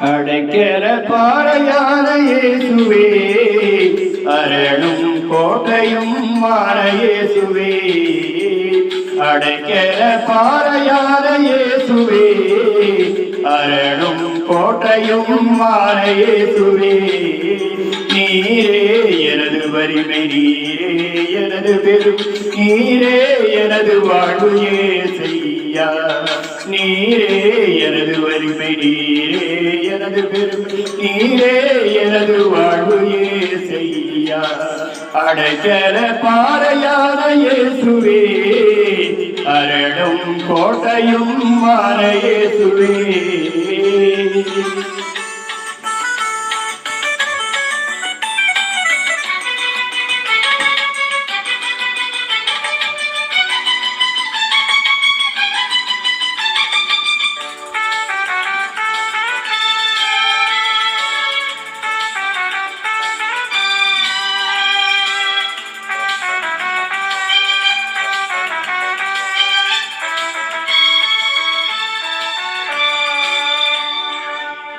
அடைக்கிற பாறையான இயேசுவே அரணும் கோட்டையும் மான இயேசுவே அடைக்கிற பாறையான இயேசுவே அரணும் கோட்டையும் மான இயேசுவே நீரே எனது வலிமை நீரே எனது பெரும் நீரே எனது வாழ்வு ஏசையா. நீரே எனது வலிமை நீரே எனது பெருமை. நீரே எனது வாழ்வு ஏசையா அடைக்கல பாறையான இயேசுவே அரடும் கோட்டையும் மான இயேசுவே.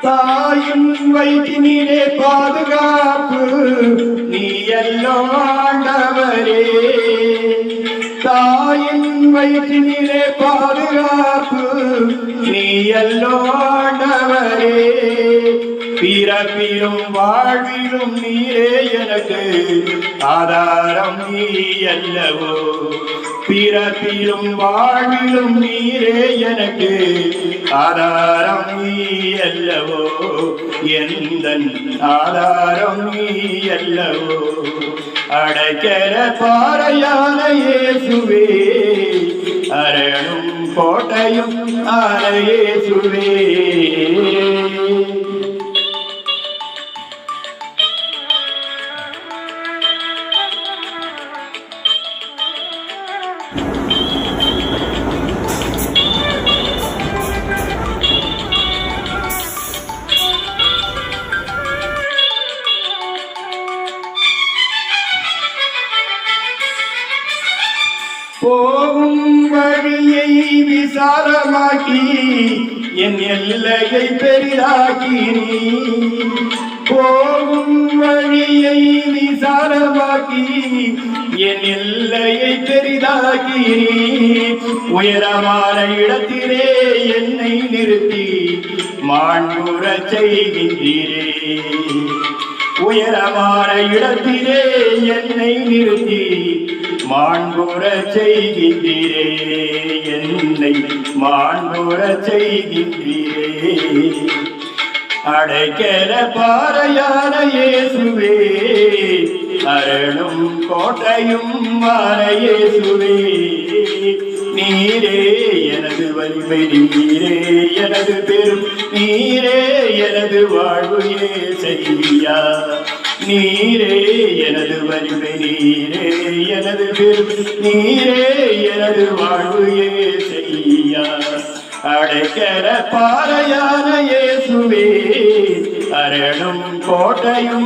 தாயும் வயிற்றினிலே பாதுகாப்பு நீ எல்லாம் ஆண்டவரே தாயின் வயிற்றினிலே பாதுகாப்பு நீ எல்லாம் ஆண்டவரே பிறப்பிலும் வாழ்விலும் நீரே எனக்கு ஆதாரம் நீ அல்லவோ பிறப்பிலும் வாழ்விலும் நீரே எனக்கு ஆதாரம் நீ அல்லவோ எந்த ஆதாரம் நீ அல்லவோ அடைக்கல பாறையான இயேசுவே அரணும் கோட்டையும் ஆன இயேசுவே போகும் வழியை விசாலமாக்கி என் எல்லையை பெரிதாக்கி நீ. போகும் வழியை விசாலமாக்கி என் எல்லையை பெரிதாக்கி நீ. உயரமான இடத்திலே என்னை நிறுத்தி மாண்புற செய்கின்றீரே. உயரமான இடத்திலே என்னை நிறுத்தி மாண்புற செய்கின்றீரே என்னை மாண்புற செய்கின்றீரே. அடைக்கல பாறையான இயேசுவே அரணும் கோட்டையும் மாறையேசுவே நீரே எனது வலிமை நீரே எனது பெரும் நீரே எனது வாழ்வு ஏசையா நீரே எனது வலிமை நீரே எனது பெரும் நீரே எனது வாழ்வு ஏசையா அடைக்கல பாறையான இயேசுவே அரணும் கோட்டையும்